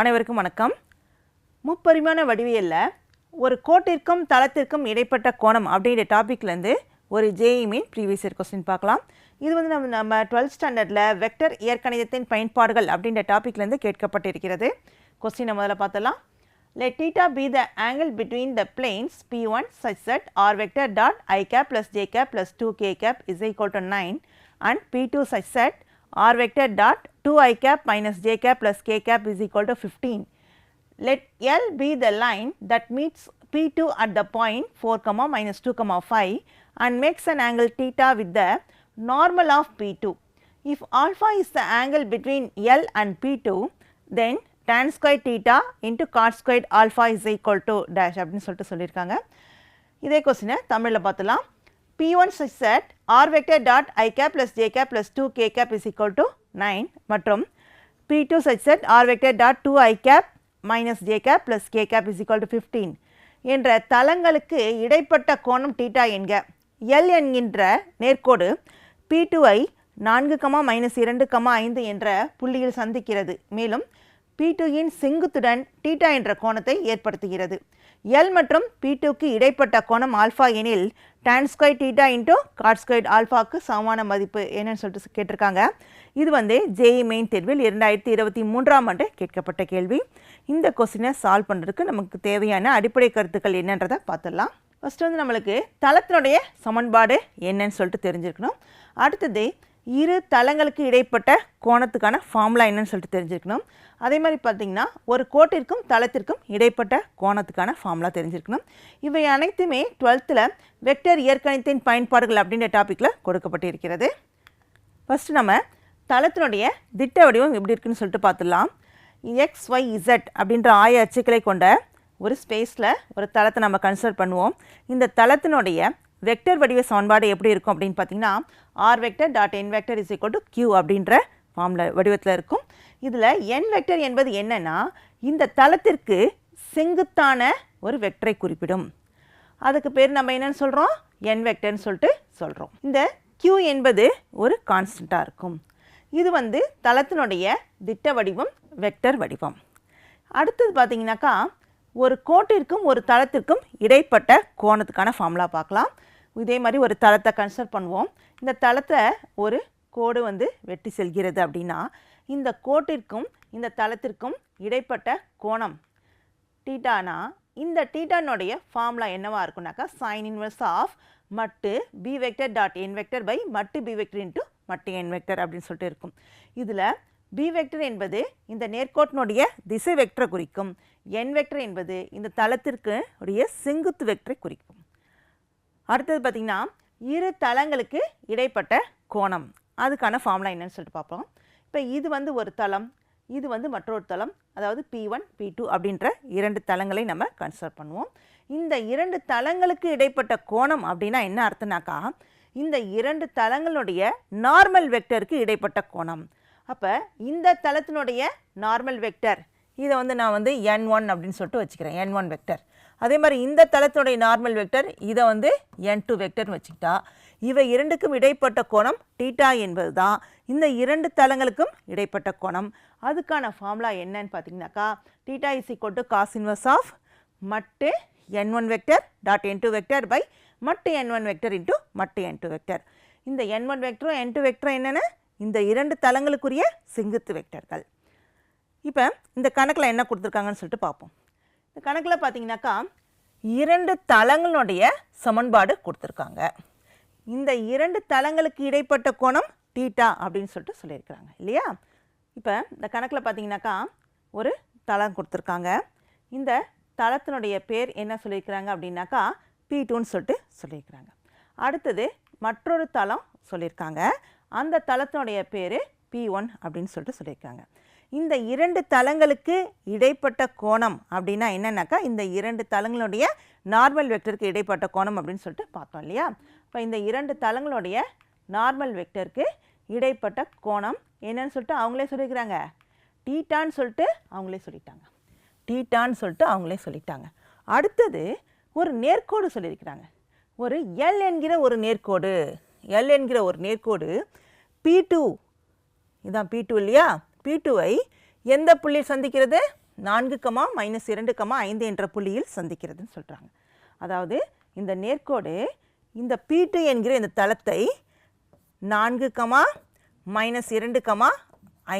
அனைவருக்கும் வணக்கம். முப்பரிமாண வடிவியலில் ஒரு கோட்டிற்கும் தளத்திற்கும் இடைப்பட்ட கோணம் அப்படிங்கிற டாப்பிக்லேருந்து ஒரு JEE main previous year question பார்க்கலாம். இது வந்து நம்ம நம்ம டுவெல்த் ஸ்டாண்டர்டில் வெக்டர் இயற்கணிதத்தின் பயன்பாடுகள் அப்படின்ற டாப்பிக்லேருந்து கேட்கப்பட்டிருக்கிறது. கொஸ்டினை முதல்ல பார்த்தலாம் let theta be the angle between the planes p1 such that r vector dot i cap plus j cap plus 2 k cap is equal to 9 and p2 such that r vector dot 2 i cap minus j cap plus k cap is equal to 15. Let L be the line that meets P2 at the point 4 comma minus 2 comma 5 and makes an angle theta with the normal of P2. If alpha is the angle between L and P2 then tan square theta into cot square alpha is equal to dash அப்படின்னு சொல்லிட்டு சொல்லியிருக்காங்க இதே கொஸ்டினை தமிழில் பார்த்துலாம் P1 such that r vector dot i cap plus j cap plus 2 k cap is equal to 9 மற்றும் P2 such that r vector dot 2 i cap minus j cap plus k cap is equal to 15 என்ற தளங்களுக்கு இடைப்பட்ட கோணம் theta என்க L என்கின்ற நேர்கோடு P2 ஐ நான்கு comma minus இரண்டு கமா ஐந்து என்ற புள்ளியில் சந்திக்கிறது. மேலும் P2 இன் செங்குத்துடன் தீட்டா என்ற கோணத்தை ஏற்படுத்துகிறது. எல் மற்றும் P2க்கு இடைப்பட்ட கோணம் ஆல்ஃபா எனில் tan square theta into cot square ஆல்ஃபாக்கு சமமான மதிப்பு என்னன்னு சொல்லிட்டு கேட்டிருக்காங்க. இது வந்து ஜேஇ மெயின் தேர்வில் இரண்டாயிரத்தி இருபத்தி மூன்றாம் ஆண்டு கேட்கப்பட்ட கேள்வி. இந்த கொஸ்டினை சால்வ் பண்ணுறதுக்கு நமக்கு தேவையான அடிப்படை கருத்துக்கள் என்னன்றதை பார்த்துடலாம். ஃபஸ்ட்டு வந்து நம்மளுக்கு தளத்தினுடைய சமன்பாடு என்னன்னு சொல்லிட்டு தெரிஞ்சிருக்கணும். அடுத்தது இரு தளங்களுக்கு இடைப்பட்ட கோணத்துக்கான ஃபார்முலா என்னன்னு சொல்லிட்டு தெரிஞ்சிருக்கணும். அதே மாதிரி பார்த்தீங்கன்னா ஒரு கோட்டிற்கும் தளத்திற்கும் இடைப்பட்ட கோணத்துக்கான ஃபார்முலா தெரிஞ்சிருக்கணும். இவை அனைத்துமே டுவெல்த்தில் வெக்டர் இயற்கணித்தின் பயன்பாடுகள் அப்படின்ற டாப்பிக்கில் கொடுக்கப்பட்டிருக்கிறது. ஃபஸ்ட்டு நம்ம தளத்தினுடைய திட்ட வடிவம் எப்படி இருக்குன்னு சொல்லிட்டு பார்த்துடலாம். எக்ஸ் ஒய் இசட் அப்படின்ற ஆய அச்சுக்களை கொண்ட ஒரு ஸ்பேஸில் ஒரு தளத்தை நம்ம கன்சிடர் பண்ணுவோம். இந்த தளத்தினுடைய வெக்டர் வடிவ சமன்பாடு எப்படி இருக்கும் அப்படின்னு பார்த்தீங்கன்னா R vector dot N vector is equal to Q அப்படின்ற ஃபார்மில் வடிவத்தில் இருக்கும். இதில் என் வெக்டர் என்பது என்னன்னா இந்த தளத்திற்கு செங்குத்தான ஒரு வெக்டரை குறிப்பிடும். அதுக்கு பேர் நம்ம என்னன்னு சொல்கிறோம் என் வெக்டர்னு சொல்லிட்டு சொல்கிறோம் இந்த கியூ என்பது ஒரு கான்ஸ்டண்ட்டாக இருக்கும். இது வந்து தளத்தினுடைய திட்ட வடிவம் வெக்டர் வடிவம். அடுத்தது பார்த்தீங்கன்னாக்கா ஒரு கோட்டிற்கும் ஒரு தளத்திற்கும் இடைப்பட்ட கோணத்துக்கான ஃபார்முலா பார்க்கலாம். இதே மாதிரி ஒரு தளத்தை கன்சல்ட் பண்ணுவோம். இந்த தளத்தை ஒரு கோடு வந்து வெட்டி செல்கிறது அப்படின்னா இந்த கோட்டிற்கும் இந்த தளத்திற்கும் இடைப்பட்ட கோணம் டீட்டானா இந்த டீட்டானுடைய ஃபார்முலா என்னவாக இருக்கும்னாக்கா சைன் இன்வெர்ஸ் ஆஃப் மட்டு B vector dot N vector by மட்டு பி வெக்டர் இன்ட்டு மட்டு என் வெக்டர் அப்படின்னு சொல்லிட்டு இருக்கும். இதில் பி வெக்டர் என்பது இந்த நேர்கோட்டினுடைய திசை வெக்டரை குறிக்கும். என் வெக்டர் என்பது இந்த தளத்திற்கு உடைய செங்குத்து வெக்டரை குறிக்கும். அடுத்தது பார்த்திங்கன்னா இரு தளங்களுக்கு இடைப்பட்ட கோணம். அதுக்கான ஃபார்முலா என்னன்னு சொல்லிட்டு பார்ப்போம். இப்போ இது வந்து ஒரு தளம் இது வந்து மற்றொரு தளம் அதாவது பி ஒன் பி டூ அப்படின்ற இரண்டு தளங்களை நம்ம கன்சிடர் பண்ணுவோம். இந்த இரண்டு தளங்களுக்கு இடைப்பட்ட கோணம் அப்படின்னா என்ன அர்த்தம்னாக்கா இந்த இரண்டு தளங்களுடைய நார்மல் வெக்டருக்கு இடைப்பட்ட கோணம். அப்போ இந்த தளத்தினுடைய நார்மல் வெக்டர் இதை வந்து நான் வந்து என் ஒன் அப்படின்னு சொல்லிட்டு வச்சுக்கிறேன். என் ஒன் வெக்டர் அதே மாதிரி இந்த தளத்தினுடைய நார்மல் வெக்டர் இதை வந்து என் டூ வெக்டர்னு வச்சுக்கிட்டா இவை இரண்டுக்கும் இடைப்பட்ட கோணம் டீட்டா என்பது தான் இந்த இரண்டு தளங்களுக்கும் இடைப்பட்ட கோணம். அதுக்கான ஃபார்முலா என்னன்னு பார்த்தீங்கன்னாக்கா theta is equal to cos inverse of மட்டு N one vector dot N two vector by மட்டு என் ஒன் வெக்டர் இன்ட்டு மட்டு என் டூ வெக்டர் இந்த என் ஒன் வெக்டரும் என் டூ வெக்டரும் என்னென்ன? இந்த இரண்டு தளங்களுக்குரிய செங்குத்து வெக்டர்கள் இப்போ இந்த கணக்கில் என்ன கொடுத்துருக்காங்கன்னு சொல்லிட்டு பார்ப்போம். இந்த கணக்கில் பார்த்தீங்கன்னாக்கா இரண்டு தளங்களுடைய சமன்பாடு கொடுத்துருக்காங்க. இந்த இரண்டு தளங்களுக்கு இடைப்பட்ட கோணம் டீட்டா அப்படின்னு சொல்லிட்டு சொல்லியிருக்கிறாங்க இல்லையா? இப்போ இந்த கணக்கில் பார்த்தீங்கன்னாக்கா ஒரு தளம் கொடுத்துருக்காங்க. இந்த தளத்தினுடைய பேர் என்ன சொல்லியிருக்கிறாங்க அப்படின்னாக்கா பி டூன்னு சொல்லிட்டு சொல்லியிருக்கிறாங்க. அடுத்தது மற்றொரு தளம் சொல்லியிருக்காங்க. அந்த தளத்தினுடைய பேர் பி ஒன் அப்படின்னு சொல்லிட்டு சொல்லியிருக்காங்க. இந்த இரண்டு தளங்களுக்கு இடைப்பட்ட கோணம் அப்படின்னா என்னன்னாக்கா இந்த இரண்டு தளங்களுடைய நார்மல் வெக்டருக்கு இடைப்பட்ட கோணம் அப்படின்னு சொல்லிட்டு பார்த்தோம் இல்லையா? இப்போ இந்த இரண்டு தளங்களுடைய நார்மல் வெக்டருக்கு இடைப்பட்ட கோணம் என்னன்னு சொல்லிட்டு அவங்களே சொல்லியிருக்கிறாங்க. டீட்டான்னு சொல்லிட்டு அவங்களே சொல்லிட்டாங்க. டீட்டான்னு சொல்லிட்டு அவங்களே சொல்லிட்டாங்க. அடுத்தது ஒரு நேர்கோடு சொல்லியிருக்கிறாங்க. ஒரு எல் என்கிற ஒரு நேர்கோடு எல் என்கிற ஒரு நேர்கோடு பி டூ இதான் பி டூ இல்லையா? பி டூவை எந்த புள்ளியில் சந்திக்கிறது? நான்கு கமா மைனஸ் இரண்டு கமா ஐந்து என்ற புள்ளியில் சந்திக்கிறதுன்னு சொல்கிறாங்க அதாவது இந்த நேர்க்கோடு இந்த பீட்டு என்கிற இந்த தளத்தை நான்கு கமா மைனஸ் இரண்டு கமா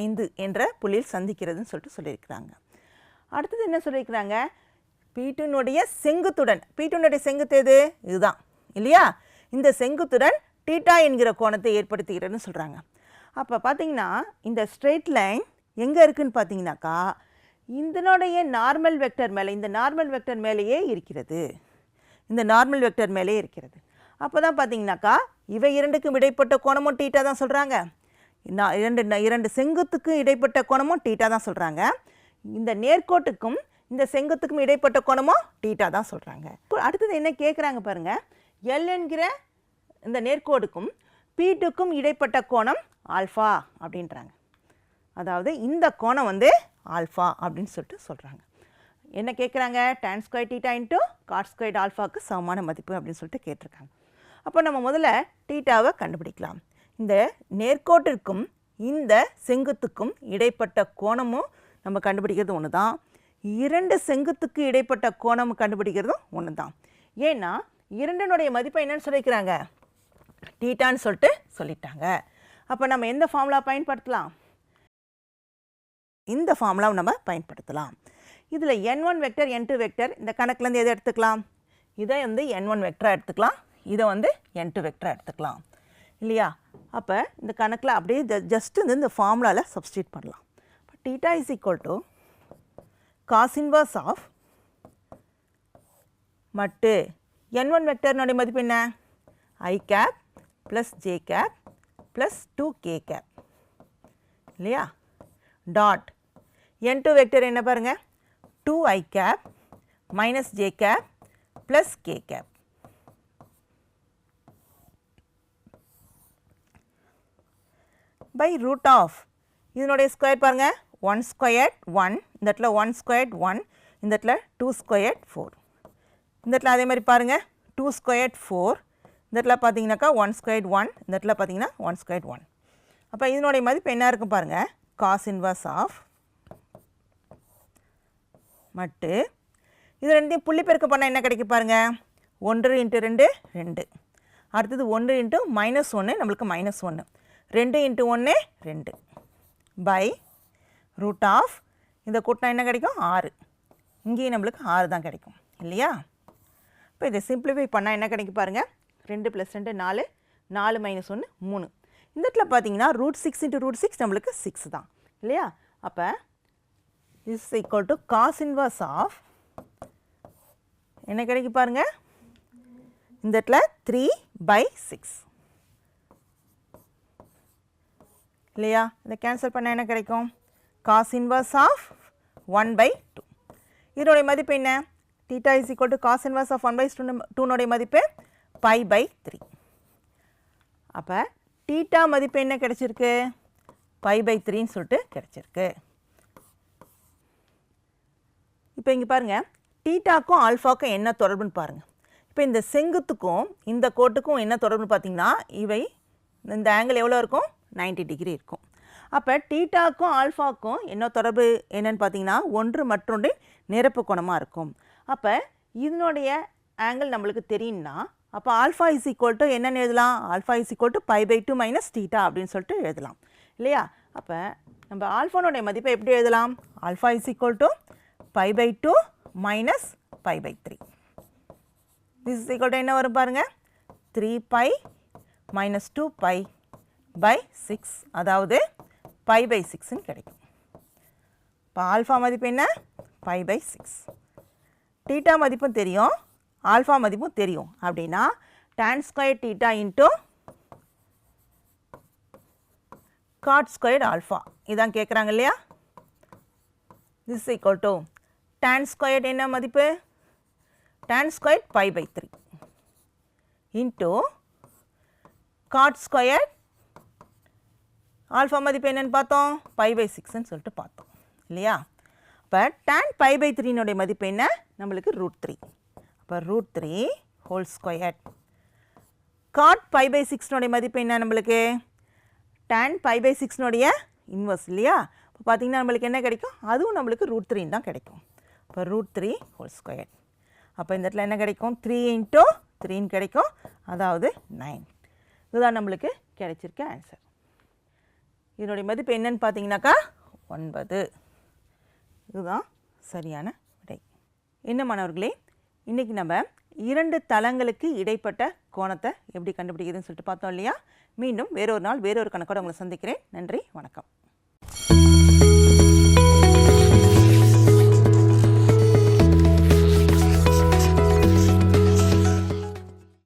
ஐந்து என்ற புள்ளியில் சந்திக்கிறதுன்னு சொல்லிட்டு சொல்லியிருக்கிறாங்க. அடுத்தது என்ன சொல்லியிருக்கிறாங்க? பீட்டுனுடைய செங்குத்துடன் பீட்டுனுடைய செங்குத்து எது? இதுதான் இல்லையா? இந்த செங்குத்துடன் டீட்டா என்கிற கோணத்தை ஏற்படுத்துகிறதுன்னு சொல்கிறாங்க அப்போ பார்த்தீங்கன்னா இந்த ஸ்ட்ரெயிட் லைன் எங்கே இருக்குதுன்னு பார்த்தீங்கன்னாக்கா இதனுடைய நார்மல் வெக்டர் மேலே இந்த நார்மல் வெக்டர் மேலேயே இருக்கிறது. இந்த நார்மல் வெக்டர் மேலே இருக்கிறது. அப்போ தான் பார்த்தீங்கன்னாக்கா இவை இரண்டுக்கும் இடைப்பட்ட கோணமும் டீட்டா தான் சொல்கிறாங்க நான் இரண்டு இரண்டு செங்குத்துக்கும் இடைப்பட்ட கோணமும் டீட்டா தான் சொல்கிறாங்க இந்த நேர்கோட்டுக்கும் இந்த செங்குத்துக்கும் இடைப்பட்ட கோணமும் டீட்டா தான் சொல்கிறாங்க அடுத்தது என்ன கேட்குறாங்க பாருங்கள் எல் என்கிற இந்த நேர்கோடுக்கும் பீட்டுக்கும் இடைப்பட்ட கோணம் ஆல்ஃபா அப்படின்றாங்க. அதாவது இந்த கோணம் வந்து ஆல்ஃபா அப்படின்னு சொல்லிட்டு சொல்கிறாங்க என்ன கேட்குறாங்க tan square theta into cot square ஆல்ஃபாவுக்கு சமமான மதிப்பு அப்படின்னு சொல்லிட்டு கேட்டிருக்காங்க. அப்போ நம்ம முதல்ல டீட்டாவை கண்டுபிடிக்கலாம். இந்த நேர்கோட்டிற்கும் இந்த செங்குத்துக்கும் இடைப்பட்ட கோணமும் நம்ம கண்டுபிடிக்கிறது ஒன்று தான் இரண்டு செங்குத்துக்கு இடைப்பட்ட கோணம் கண்டுபிடிக்கிறதும் ஒன்று தான் ஏன்னா இரண்டினுடைய மதிப்பை என்னன்னு சொல்லிக்கிறாங்க டீட்டான்னு சொல்லிட்டு சொல்லிட்டாங்க. அப்போ நம்ம எந்த ஃபார்முலா பயன்படுத்தலாம்? இந்த ஃபார்முலாவை நம்ம பயன்படுத்தலாம். இதில் N one vector N two vector இந்த கணக்குலேருந்து எதை எடுத்துக்கலாம்? இதை வந்து என் ஒன் வெக்டராக எடுத்துக்கலாம். இதை வந்து என் டூ வெக்டராக எடுத்துக்கலாம். இல்லையா? அப்போ இந்த கணக்கில் அப்படியே ஜஸ்ட் வந்து இந்த ஃபார்முலாவில் சப்ஸ்டியூட் பண்ணலாம். இப்போ theta is equal to cos inverse of மட்டு என் ஒன் வெக்டர்னுடைய மதிப்பு என்ன? I cap plus J cap plus two K cap இல்லையா? டாட் என் டூ வெக்டர் என்ன பாருங்க? Two I cap minus J cap plus K cap by root of இதனுடைய square பாருங்க. One square one இந்த இடத்துல ஒன் ஸ்கொயர் ஒன் இந்த இடத்துல two square four இந்த இடத்துல அதே மாதிரி பாருங்கள் டூ ஸ்கொயர் ஃபோர் இந்த இடத்துல பார்த்தீங்கன்னாக்கா ஒன் ஸ்கொயர் ஒன் இந்த இடத்துல பார்த்தீங்கன்னா ஒன் ஸ்கொயர் ஒன் அப்போ இதனுடைய மதிப்பு என்ன இருக்கும் பாருங்கள் காஸ் இன்வர்ஸ் ஆஃப் மட்டு. இது ரெண்டையும் புள்ளி பெருக்க பண்ணால் என்ன கிடைக்கும் பாருங்கள் ஒன்று இன்ட்டு ரெண்டு ரெண்டு. அடுத்தது ஒன்று இன்ட்டு மைனஸ் ஒன்று நம்மளுக்கு மைனஸ் ஒன்று ரெண்டு இன்ட்டு ஒன்று ரெண்டு. பை ரூட் ஆஃப் இந்த கூட்டினா என்ன கிடைக்கும்? ஆறு. இங்கேயும் நம்மளுக்கு ஆறு தான் கிடைக்கும். இல்லையா? இப்போ இதை சிம்பிளிஃபை பண்ணால் என்ன கிடைக்கும் பாருங்கள் ரெண்டு ப்ளஸ் ரெண்டு நாலு நாலு மைனஸ் ஒன்று மூணு. இந்த இடத்துல பார்த்தீங்கன்னா root six into root six நம்மளுக்கு சிக்ஸ் தான். இல்லையா? அப்போ is equal to cos inverse of என்ன கிடைக்கும் பாருங்கள் இந்த இடத்துல த்ரீ பை சிக்ஸ் இல்லையா? இதை கேன்சல் பண்ணால் என்ன கிடைக்கும்? Cos inverse of one by two இதனுடைய மதிப்பு என்ன? Theta is equal to cos inverse of one by டூனுடைய மதிப்பு பை பை த்ரீ அப்போ டீட்டா மதிப்பு என்ன கிடச்சிருக்கு? பை பை த்ரீன்னு சொல்லிட்டு கிடைச்சிருக்கு. இப்போ இங்கே பாருங்கள் டீட்டாக்கும் ஆல்ஃபாக்கும் என்ன தொடர்புன்னு பாருங்கள் இப்போ இந்த செங்குத்துக்கும் இந்த கோட்டுக்கும் என்ன தொடர்புன்னு பார்த்தீங்கன்னா இவை இந்த ஆங்கிள் எவ்வளோ இருக்கும்? 90 டிகிரி இருக்கும். அப்போ டீட்டாக்கும் ஆல்ஃபாக்கும் என்ன தொடர்பு? என்னன்னு பார்த்தீங்கன்னா ஒன்று மற்றொன்று நிரப்பு கோணமாக இருக்கும். அப்போ இதனுடைய ஆங்கிள் நம்மளுக்கு தெரியும்னா அப்போ ஆல்ஃபா இஸ் ஈக்குவல் டு என்னென்னு எழுதலாம்? Alpha is equal to pi by two minus theta அப்படின்னு சொல்லிட்டு எழுதலாம். இல்லையா? அப்போ நம்ம ஆல்ஃபானுடைய மதிப்பை எப்படி எழுதலாம்? Alpha is equal to pi by two minus pi by three this is equal to என்ன வரும் பாருங்கள் three pi minus two pi by six அதாவது பை பை சிக்ஸ்ன்னு கிடைக்கும். இப்போ ஆல்ஃபா மதிப்பு என்ன? பை பை சிக்ஸ் டீட்டா மதிப்பும் தெரியும். ஆல்ஃபா மதிப்பும் தெரியும். அப்படின்னா tan square theta into cot square alpha இதான் கேட்குறாங்க இல்லையா? This equal to tan square என்ன மதிப்பு? Tan square pi by three into cot square alpha மதிப்பு என்னென்னு பார்த்தோம்? பை பை சிக்ஸ்ன்னு சொல்லிட்டு பார்த்தோம். இல்லையா? இப்போ டேன் பை பை த்ரீனுடைய மதிப்பு என்ன? நம்மளுக்கு ரூட் த்ரீ அப்போ root three whole square cot pi by சிக்ஸ்னுடைய மதிப்பு என்ன நம்மளுக்கு? டேன் பை பை சிக்ஸ்னுடைய இன்வர்ஸ் இல்லையா? இப்போ பார்த்தீங்கன்னா நம்மளுக்கு என்ன கிடைக்கும்? அதுவும் நம்மளுக்கு ரூட் த்ரீன்னு தான் கிடைக்கும். இப்போ ரூட் த்ரீ ஹோல் ஸ்கொயர் அப்போ இந்த இடத்துல என்ன கிடைக்கும்? த்ரீ இன்ட்டு த்ரீன்னு கிடைக்கும். அதாவது நைன் இதுதான் நம்மளுக்கு கிடைச்சிருக்க ஆன்சர் இதனுடைய மதிப்பு என்னன்னு பார்த்தீங்கன்னாக்கா ஒன்பது. இதுதான் சரியான விடை. என்ன மாணவர்களே? இன்றைக்கி நம்ம இரண்டு தளங்களுக்கு இடைப்பட்ட கோணத்தை எப்படி கண்டுபிடிக்கிறதுன்னு சொல்லிட்டு பார்த்தோம் இல்லையா? மீண்டும் வேறொரு நாள் வேறொரு கணக்கோட உங்களை சந்திக்கிறேன். நன்றி வணக்கம்.